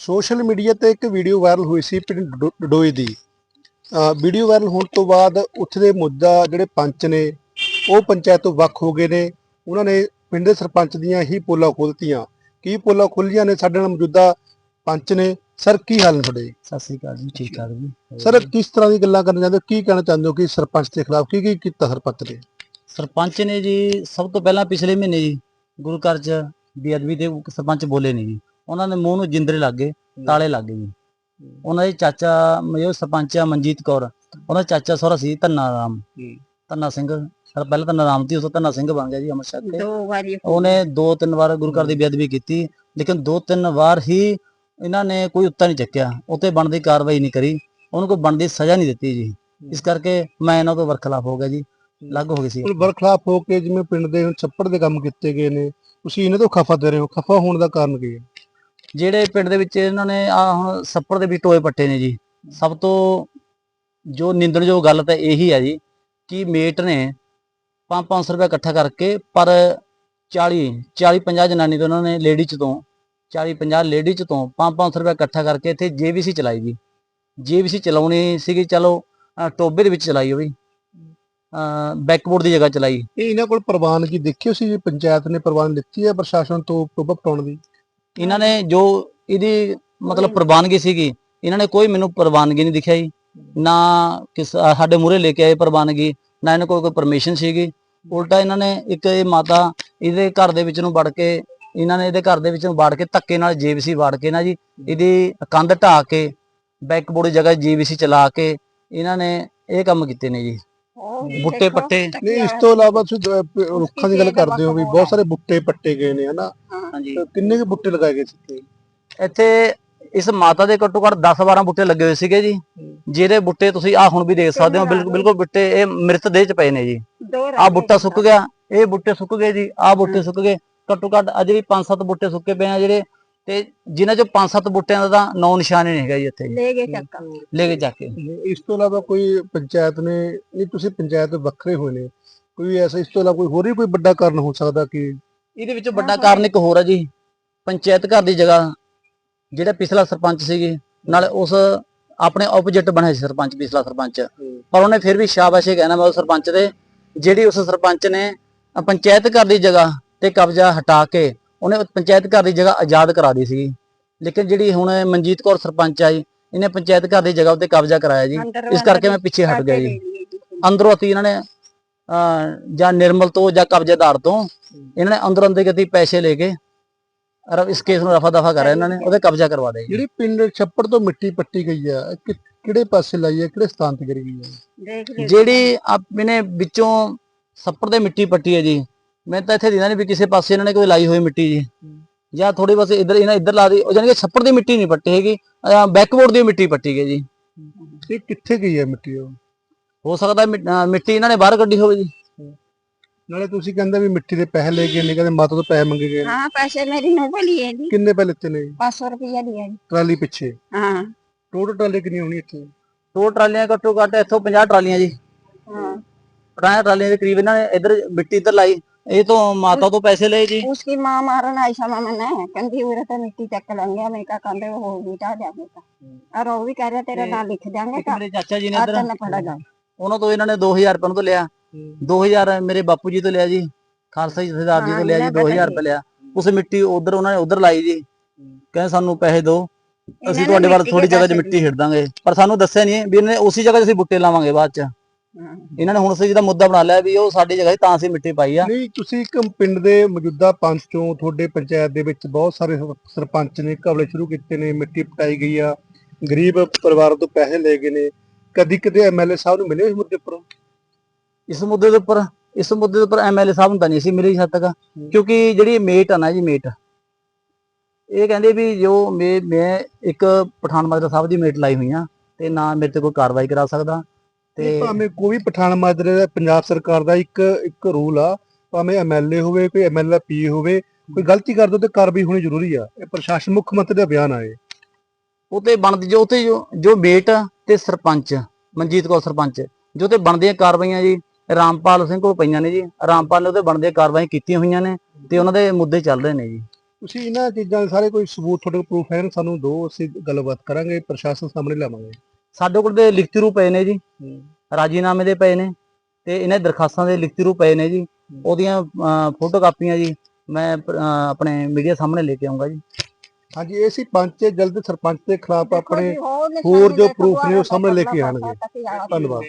Social media ਤੇ ਇੱਕ video viral ਹੋਈ ਸੀ ਪਿੰਡ ਡੋ- ਡਡੋਈ ਦੀ। ਵੀਡੀਓ ਵਾਇਰਲ ਹੋਣ ਤੋਂ ਬਾਅਦ ਉੱਥੇ ਦੇ ਮੁੱਦਾ ਜਿਹੜੇ ਪੰਚ ਨੇ ਉਹ ਪੰਚਾਇਤ ਤੋਂ ਵੱਖ ਹੋ ਗਏ ਨੇ। ਉਹਨਾਂ ਨੇ ਪਿੰਡ ਦੇ ਸਰਪੰਚ ਦੀਆਂ ਹੀ ਪੋਲਾਂ ਖੋਲਤੀਆਂ ਕੀ ਪੋਲਾਂ ਖੁੱਲੀਆਂ ਨੇ? ਸਾਡੇ ਨਾਲ ਮੌਜੂਦਾ ਪੰਚ ਨੇ। ਸਰ ਕੀ ਹਾਲ ਨੇ ਤੁਹਾਡੇ? ਸਤਿ ਸ੍ਰੀ ਅਕਾਲ ਜੀ ਠੀਕ ਠਾਕ ਜੀ। ਸਰ ਕਿਸ ਤਰ੍ਹਾਂ ਦੀ ਗੱਲਾਂ ਕਰਨਾ ਚਾਹੁੰਦੇ ਹੋ? ਕੀ ਕਹਿਣਾ ਚਾਹੁੰਦੇ ਹੋ ਕਿ ਸਰਪੰਚ ਦੇ ਖਿਲਾਫ? ਕੀ ਕੀ ਕੀਤਾ ਸਰਪੰਚ ਨੇ? ਸਰਪੰਚ ਨੇ ਜੀ ਸਭ ਤੋਂ ਪਹਿਲਾਂ ਪਿਛਲੇ ਮਹੀਨੇ ਜੀ ਗੁਰੂ ਘਰ ਚ ਬੇਅਦਬੀ ਦੇ ਸਰਪੰਚ ਬੋਲੇ ਨਹੀਂ ਜੀ। ਉਹਨਾਂ ਦੇ ਮੂੰਹ ਨੂੰ ਜਿੰਦਰੇ ਲੱਗ ਗਏ ਤਾਲੇ ਲੱਗ ਗਏ ਜੀ। ਉਹਨਾਂ ਦੇ ਚਾਚਾ ਜੋ ਸਰਪੰਚ ਆ ਮਨਜੀਤ ਕੌਰ ਉਹਨਾਂ ਦਾ ਚਾਚਾ ਸਹੁਰਾ ਸੀ ਧੰਨਾ ਰਾਮ। ਧੰਨਾ ਸਿੰਘ ਸਰ ਪਹਿਲਾਂ ਧੰਨਾ ਰਾਮ ਸੀ ਉਸ ਤੋਂ ਧੰਨਾ ਸਿੰਘ ਬਣ ਗਿਆ ਜੀ ਅਮਰਸ਼ਾ ਤੇ ਦੋ ਵਾਰੀ ਉਹਨੇ ਦੋ ਤਿੰਨ ਵਾਰ ਗੁਰੂ ਘਰ ਦੀ ਬੇਅਦਬੀ ਕੀਤੀ ਲੇਕਿਨ ਦੋ ਤਿੰਨ ਵਾਰ ਹੀ ਇਹਨਾਂ ਨੇ ਕੋਈ ਉੱਤਾ ਨਹੀਂ ਚੱਕਿਆ ਉਤੇ ਬਣਦੀ ਕਾਰਵਾਈ ਨਹੀਂ ਕਰੀ ਉਹਨੂੰ ਕੋਈ ਬਣਦੀ ਸਜ਼ਾ ਨਹੀਂ ਦਿੱਤੀ ਜੀ। ਇਸ ਕਰਕੇ ਮੈਂ ਇਹਨਾਂ ਤੋਂ ਵਰਖਲਾਫ ਹੋ ਗਿਆ ਜੀ ਲੱਗ ਹੋ ਗਈ ਸੀ। ਹੁਣ ਬਰਖਲਾਫ ਹੋ ਕੇ ਜਿਵੇਂ ਪਿੰਡ ਦੇ ਛੱਪੜ ਦੇ ਕੰਮ ਕੀਤੇ ਗਏ ਨੇ ਤੁਸੀਂ ਇਹਨਾਂ ਤੋਂ ਖਫਾ ਦੇ ਰਹੇ ਹੋ ਖਫਾ ਹੋਣ ਦਾ ਕਾਰਨ ਕੀ ਹੈ? ਜਿਹੜੇ ਪਿੰਡ ਦੇ ਵਿੱਚ ਇਹਨਾਂ ਨੇ ਆ ਹੁਣ ਸੱਪੜ ਦੇ ਵੀ ਟੋਏ ਪੱਟੇ ਨੇ ਜੀ। ਸਭ ਤੋਂ ਜੋ ਨਿੰਦਣਯੋਗ ਗੱਲ ਤਾਂ ਇਹੀ ਹੈ ਜੀ ਕਿ ਮੇਟ ਨੇ 5-500 ਰੁਪਏ ਇਕੱਠਾ ਕਰਕੇ, ਪਰ 40 40-50 ਜਨਾਨੀ ਤੋਂ ਉਹਨਾਂ ਨੇ ਲੇਡੀ ਚ ਤੋਂ 40-50 ਲੇਡੀ ਤੋਂ 5-500 ਰੁਪਏ ਇਕੱਠਾ ਕਰਕੇ ਇੱਥੇ ਜੀਵੀਸੀ ਚਲਾਈ ਜੀ। ਜੀਵੀਸੀ ਚਲਾਉਣੀ ਸੀਗੀ, ਚਲੋ, ਅਹ ਟੋਬੇ ਦੇ ਵਿੱਚ ਚਲਾਈ ਉਹ ਵੀ। ਬੈਕਬੋਰਡ ਦੀ ਜਗ੍ਹਾ ਚਲਾਈ। ਇਹ ਇਹਨਾਂ ਕੋਲ ਪ੍ਰਵਾਨਗੀ ਦੇਖਿਓ ਸੀ ਪੰਚਾਇਤ ਨੇ ਪ੍ਰਵਾਨਗੀ ਲਿੱਤੀ ਹੈ ਪ੍ਰਸ਼ਾਸਨ ਤੋਂ ਟੋਬਾ ਪਟਾਉਣ ਦੀ? ਇਹਨਾਂ ਨੇ ਜੋ ਇਹਦੀ ਮਤਲਬ ਪ੍ਰਵਾਨਗੀ ਸੀਗੀ ਇਹਨਾਂ ਨੇ ਕੋਈ ਮੈਨੂੰ ਪ੍ਰਵਾਨਗੀ ਨਹੀਂ ਦਿਖਾਈ। ਨਾ ਕਿਸ ਸਾਡੇ ਮੂਹਰੇ ਲੈ ਕੇ ਆਏ ਪ੍ਰਵਾਨਗੀ ਨਾ ਇਹਨਾਂ ਕੋਲ ਕੋਈ ਪਰਮਿਸ਼ਨ ਸੀਗੀ। ਉਲਟਾ ਇਹਨਾਂ ਨੇ ਇੱਕ ਇਹ ਮਾਤਾ ਇਹਦੇ ਘਰ ਦੇ ਵਿੱਚ ਨੂੰ ਵੜ ਕੇ ਇਹਨਾਂ ਨੇ ਇਹਦੇ ਘਰ ਦੇ ਵਿੱਚ ਨੂੰ ਵੜ ਕੇ ਧੱਕੇ ਨਾਲ ਜੀਵੀਸੀ ਵੜ ਕੇ ਨਾ ਜੀ ਇਹਦੀ ਕੰਧ ਢਾ ਕੇ ਬੈਕਬੋਰਡ ਜਗ੍ਹਾ ਜੀਵੀਸੀ ਚਲਾ ਕੇ ਇਹਨਾਂ ਨੇ ਇਹ ਕੰਮ ਕੀਤੇ ਨੇ ਜੀ। ਬੁੱਟੇ ਪੱਟੇ। ਨਹੀਂ ਇਸ ਤੋਂ ਇਲਾਵਾ ਤੁਸੀਂ ਦ- ਪ- ਰੁੱਖਾਂ ਦੀ ਗੱਲ ਕਰਦੇ ਹੋ ਵੀ ਬਹੁਤ ਸਾਰੇ ਬੁੱਟੇ ਪੱਟੇ ਗਏ ਨੇ ਹਨਾ? ਹਾਂਜੀ। ਤੇ ਕਿੰਨੇ ਕੁ ਬੁੱਟੇ ਲਗਾਏ ਗਏ ਸੀ ਇੱਥੇ? ਇੱਥੇ ਇਸ ਮਾਤਾ ਦੇ ਘੱਟੋ ਘੱਟ 10 12 ਬੁੱਟੇ ਲੱਗੇ ਹੋਏ ਸੀਗੇ ਜੀ। ਜਿਹਦੇ ਬੁੱਟੇ ਤੁਸੀਂ ਆ ਹੁਣ ਵੀ ਦੇਖ ਸਕਦੇ ਹੋ ਬਿਲਕੁਲ ਬਿਲਕੁਲ ਬੁੱਟੇ ਇਹ ਮ੍ਰਿਤ ਦੇਹ ਚ ਪਏ ਨੇ ਜੀ। ਆ ਬੁੱਟਾ ਸੁੱਕ ਗਿਆ ਇਹ ਬੁੱਟੇ ਸੁੱਕ ਗਏ ਜੀ ਆ ਬੁੱਟੇ ਸੁੱਕ ਗਏ। ਘੱਟੋ ਘੱਟ ਅਜੇ ਵੀ 5-7 ਬੁੱਟੇ ਸੁੱਕੇ ਪਏ ਆ ਜਿਹੜੇ ਤੇ ਜਿਨ੍ਹਾਂ ਚੋਂ 5-7 ਬੁੱਟਿਆਂ ਦਾ ਤਾਂ ਨਾਂ ਨਿਸ਼ਾਨ ਹੀ ਨਹੀਂ ਹੈਗਾ ਜੀ ਇੱਥੇ ਲੈ ਗਏ ਚੱਕ ਲੈ ਕੇ ਜਾ ਕੇ। ਇਸ ਤੋਂ ਇਲਾਵਾ ਕੋਈ ਪੰਚਾਇਤ ਨੇ ਨਹੀਂ ਤੁਸੀਂ ਪੰਚਾਇਤ ਵੱਖਰੇ ਹੋਏ ਨੇ ਕੋਈ ਐਸਾ ਇਸ ਤੋਂ ਇਲਾਵਾ ਕੋਈ ਹੋਰ ਵੀ ਕੋਈ ਵੱਡਾ ਕਾਰਨ ਹੋ ਸਕਦਾ ਕਿ ਇਹਦੇ ਵਿੱਚ ਵੱਡਾ ਕਾਰਨ ਇੱਕ ਹੋਰ ਆ ਜੀ ਪੰਚਾਇਤ ਘਰ ਦੀ ਜਗ੍ਹਾ ਜਿਹੜਾ ਪਿਛਲਾ ਸਰਪੰਚ ਸੀਗੀ ਨਾਲੇ ਉਸ ਆਪਣੇ ਆਪੋਜੀਟ ਬਣਿਆ ਸੀ ਸਰਪੰਚ ਪਿਛਲਾ ਸਰਪੰਚ। ਪਰ ਉਹਨੇ ਫਿਰ ਵੀ ਸ਼ਾਬਾਸ਼ੇ ਕਹਿਣਾ ਮੈਂ ਉਸ ਸਰਪੰਚ ਦੇ ਜਿਹੜੀ ਉਸ ਸਰਪੰਚ ਨੇ ਪੰਚਾਇਤ ਘਰ ਦੀ ਜਗ੍ਹਾ ਤੇ ਕਬਜ਼ਾ ਹਟਾ ਕੇ ਉਹਨੇ ਉਹ ਪੰਚਾਇਤ ਘਰ ਦੀ ਜਗ੍ਹਾ ਆਜ਼ਾਦ ਕਰਾ ਦੀ ਸੀਗੀ। ਲੇਕਿਨ ਜਿਹੜੀ ਹੁਣ ਮਨਜੀਤ ਕੌਰ ਸਰਪੰਚ ਆਈ ਇਹਨੇ ਪੰਚਾਇਤ ਘਰ ਦੀ ਜਗ੍ਹਾ ਉੱਤੇ ਕਬਜ਼ਾ ਕਰਾਇਆ ਜੀ। ਇਸ ਕਰਕੇ ਮੈਂ ਪਿੱਛੇ ਹਟ ਗਿਆ ਜੀ। ਅੰਦਰੋਂ ਅਸੀਂ ਇਹਨਾਂ ਨੇ ਜਾਂ ਨਿਰਮਲ ਤੋਂ ਜਾਂ ਕਬਜ਼ੇਦਾਰ ਤੋਂ ਇਹਨਾਂ ਨੇ ਅੰਦਰ ਅੰਦਰ ਕਿਤੇ ਪੈਸੇ ਲੈ ਕੇ ਅਰ ਇਸ ਕੇਸ ਨੂੰ ਰਫਾ ਦਫਾ ਕਰਿਆ ਇਹਨਾਂ ਨੇ ਉਹਦੇ ਕਬਜ਼ਾ ਕਰਵਾ ਦੇ ਜਿਹੜੀ ਪਿੰਡ ਛੱਪੜ ਤੋਂ ਮਿੱਟੀ ਪੱਟੀ ਗਈ ਆ ਕਿਹੜੇ ਪਾਸੇ ਲਾਈ ਹੈ ਕਿਹੜੇ ਸਥਾਨ ਤੇ ਕਰੀ ਗਈ ਲਿਓ ਜਿਹੜੀ ਆਪਣੇ ਵਿੱਚੋਂ ਸੱਪੜ ਦੇ ਮਿੱਟੀ ਪੱਟੀ ਹੈ ਜੀ ਮੈਂ ਤਾਂ ਇੱਥੇ ਦੀਦਾ ਨਹੀਂ ਵੀ ਕਿਸੇ ਪਾਸੇ ਇਹਨਾਂ ਨੇ ਕੋਈ ਲਾਈ ਹੋਈ ਮਿੱਟੀ ਜੀ। ਜਾਂ ਥੋੜੇ ਬਸ ਇੱਧਰ ਇਹਨਾਂ ਇੱਧਰ ਲਾ ਦੇ ਯਾਨੀ ਕਿ ਛੱਪੜ ਦੀ ਮਿੱਟੀ ਨਹੀਂ ਪੱਟੀ ਹੈਗੀ ਬੈਕਬੋਰਡ ਦੀ ਮਿੱਟੀ ਪੱਟੀ ਗਈ ਜੀ। ਇਹ ਕਿੱਥੇ ਗਈ ਹੈ ਮਿੱਟੀ ਉਹ? ਹੋ ਸਕਦਾ ਮਿੱਟੀ ਇਹਨਾਂ ਨੇ ਬਾਹਰ ਕੱਢੀ ਹੋਵੇ ਜੀ। ਨਾਲੇ ਤੁਸੀਂ ਕਹਿੰਦੇ ਵੀ ਮਿੱਟੀ ਦੇ ਪੈਸੇ ਲੈ ਕੇ ਨਹੀਂ ਕਹਿੰਦੇ ਮਾਤਾ ਤੋਂ ਪੈਸੇ ਮੰਗੇ ਗਏ ਹਾਂ ਪੈਸੇ ਮੇਰੀ ਨੂੰ ਭਲੀ ਹੈ ਜੀ। ਕਿੰਨੇ ਪੈਸੇ ਲਿੱਤੇ ਨੇ? 500 ਰੁਪਏ ਲਿਆ ਜੀ। ਟਰਾਲੀ ਪਿੱਛੇ? ਹਾਂ। ਟੋਟਲ ਟਰਾਲੀ ਕਿੰਨੀ ਹੋਣੀ ਇੱਥੇ? ਦੋ ਟਰਾਲੀਆਂ ਘੱਟੋ ਘੱਟ ਇੱਥੋਂ 50 ਟਰਾਲੀਆਂ ਜੀ। ਹਾਂ। ਟਰਾਲੀਆਂ ਦੇ ਕਰੀਬ ਇਹਨਾਂ ਨੇ ਇੱਧਰ ਮਿੱਟੀ ਇੱਧਰ ਲਾਈ। ਇਹ ਤੋਂ ਮਾਤਾ ਤੋਂ ਪੈਸੇ ਲਏ ਜੀ उसकी माँ मारन आई sama मैंने कहती उरे तो मिट्टी चक लेंगे मैं क्या कहते वो भी टा जाएंगे और वो भी कह रहे तेरा नाम लिख देंगे ਇੱਕ ਮੇਰੇ ਚਾਚਾ ਜੀ ਨੇ ਇੱਧਰ आता न पड़ेगा ਉਹਨਾਂ ਤੋਂ ਇਹਨਾਂ ਨੇ 2000 ਰੁਪਏ ਉਹਨਾਂ ਤੋਂ ਲਿਆ 2000 ਮੇਰੇ ਬਾਪੂ ਜੀ ਤੋਂ ਲਿਆ ਜੀ ਖਾਲਸਾ ਜੀ ਜਥੇਦਾਰ ਜੀ ਤੋਂ ਲਿਆ ਜੀ 2000 ਰੁਪਏ ਲਿਆ ਉਸ ਮਿੱਟੀ ਉਧਰ ਉਹਨਾਂ ਨੇ ਉਧਰ ਲਾਈ ਜੀ ਕਹਿੰਦੇ ਸਾਨੂੰ ਪੈਸੇ ਦਿਓ ਅਸੀਂ ਤੁਹਾਡੇ ਵੱਲ ਥੋੜੀ ਜਗ੍ਹਾ 'ਚ ਮਿੱਟੀ ਹਿੱਟ ਦਾਂਗੇ ਪਰ ਸਾਨੂੰ ਦੱਸਿਆ ਨਹੀਂ ਵੀ ਇਹਨਾਂ ਨੇ ਉਸੇ ਜਗ੍ਹਾ 'ਚ ਅਸੀਂ ਬੁੱਟੇ ਲਾਵਾਂਗੇ ਬਾਅਦ 'ਚ हाँ। ਇਹਨਾਂ ਨੇ ਹੁਣ ਸੇ ਜਿਹਦਾ ਮੁੱਦਾ ਬਣਾ ਲਿਆ ਵੀ ਉਹ ਸਾਡੀ ਜਗ੍ਹਾ 'ਚ ਤਾਂ ਅਸੀਂ ਮਿੱਟੀ ਪਾਈ ਆ। ਨਹੀਂ ਤੁਸੀਂ ਇੱਕ ਪਿੰਡ ਦੇ ਮੌਜੂਦਾ ਪੰਚ ਚੋਂ ਤੁਹਾਡੇ ਪੰਚਾਇਤ ਦੇ ਵਿੱਚ ਬਹੁਤ ਸਾਰੇ ਸਰ- ਸਰਪੰਚ ਨੇ ਕਬਲੇ ਸ਼ੁਰੂ ਕੀਤੇ ਨੇ ਮਿੱਟੀ ਪਟਾਈ ਗਈ ਆ ਗਰੀਬ ਪਰਿਵਾਰ ਤੋਂ ਪੈਸੇ ਲੈ ਗਏ ਨੇ। ਕਦੀ ਕਦੇ ਐਮਐਲਏ ਸਾਹਿਬ ਨੂੰ ਮਿਲੇ ਇਸ ਮੁੱਦੇ ਉੱਪਰ? ਇਸ ਮੁੱਦੇ ਦੇ ਉੱਪਰ ਇਸ ਮੁੱਦੇ ਦੇ ਉੱਪਰ ਐਮਐਲਏ ਸਾਹਿਬ ਨੂੰ ਤਾਂ ਨਹੀਂ ਸੀ ਮਿਲੀ ਹੱਦ ਤੱਕ। ਕਿਉਂਕਿ ਜਿਹੜੀ ਮੇਟ ਆ ਨਾ ਜੀ ਮੇਟ ਇਹ ਕਹਿੰਦੇ ਵੀ ਜੋ ਮੈਂ ਮੈਂ ਇੱਕ ਪਠਾਨ ਮਾਜਰਾ ਸਾਹਿਬ ਦੀ ਮੇਟ ਲਾਈ ਹੋਈ ਆ ਤੇ ਨਾ ਮੇਰੇ ਤੇ ਕੋਈ ਕਾਰਵਾਈ ਕਰਾ ਸਕਦਾ। ਤੇ ਭਾਵੇਂ ਕੋਈ ਵੀ ਪਠਾਨ ਮਾਜਰੇ ਦਾ ਪੰਜਾਬ ਸਰਕਾਰ ਦਾ ਇੱਕ ਇੱਕ ਰੂਲ ਆ ਭਾਵੇਂ ਐਮਐਲਏ ਹੋਵੇ ਕੋਈ ਐਮਐਲਏ ਪੀ ਹੋਵੇ ਕੋਈ ਗਲਤੀ ਕਰ ਦੋ ਤੇ ਕਾਰਵਾਈ ਹੋਣੀ ਜ਼ਰੂਰੀ ਆ। ਇਹ ਪ੍ਰਸ਼ਾਸਨ ਮੁੱਖ ਮੰਤਰੀ ਦਾ ਬਿਆਨ ਆ ਇਹ। ਉਹ ਤੇ ਬਣਦੀ ਜੋ ਤੇ ਜੋ ਮੇਟ ਤੇ ਸਰਪੰਚ ਮਨਜੀਤ ਕੌਰ ਸਰਪੰਚ ਜੋ ਤੇ ਬਣਦੀਆਂ ਕਾਰਵਾਈਆਂ ਜੀ ਰਾਮਪਾਲ ਸਿੰਘ ਕੋਲ ਪਈਆਂ ਨੇ ਜੀ ਰਾਮਪਾਲ ਨੇ ਉਹਤੇ ਬਣਦੀਆਂ ਕਾਰਵਾਈਆਂ ਕੀਤੀਆਂ ਹੋਈਆਂ ਨੇ ਤੇ ਉਹਨਾਂ ਦੇ ਮੁੱਦੇ ਚੱਲ ਰਹੇ ਨੇ ਜੀ। ਤੁਸੀਂ ਇਹਨਾਂ ਚੀਜ਼ਾਂ ਦੇ ਸਾਰੇ ਕੋਈ ਸਬੂਤ ਤੁਹਾਡੇ ਕੋਲ ਪ੍ਰੂਫ ਹੈ ਸਾਨੂੰ ਦਿਓ ਅਸੀਂ ਗੱਲਬਾਤ ਕਰਾਂਗੇ ਪ੍ਰਸ਼ਾਸਨ ਸਾਹਮਣੇ ਲਿਆਵਾਂਗੇ। ਸਾਡੇ ਕੋਲ ਤੇ ਲਿਖਤੀ ਰੂਪ ਪਏ ਨੇ ਜੀ ਰਾਜੀਨਾਮੇ ਦੇ ਪਏ ਨੇ ਤੇ ਇਹਨਾਂ ਦੀ ਦਰਖਾਸਤਾਂ ਦੇ ਲਿਖਤੀ ਰੂਪ ਪਏ ਨੇ ਜੀ ਉਹਦੀਆਂ ਫੋਟੋ ਕਾਪੀਆਂ ਜੀ ਮੈਂ ਆਪਣੇ ਮੀਡੀਆ ਸਾਹਮਣੇ ਲੈ ਕੇ ਆਉਂਗਾ ਜੀ ਹਾਂਜੀ ਇਹ ਸੀ ਪੰਚ ਜਲਦ ਸਰਪੰਚ ਦੇ ਖਿਲਾਫ ਆਪਣੇ ਹੋਰ ਜੋ proof ਨੇ ਉਹ ਸਾਹਮਣੇ ਲੈ ਕੇ। ਪਾਸਾ, ਧੰਨਵਾਦ।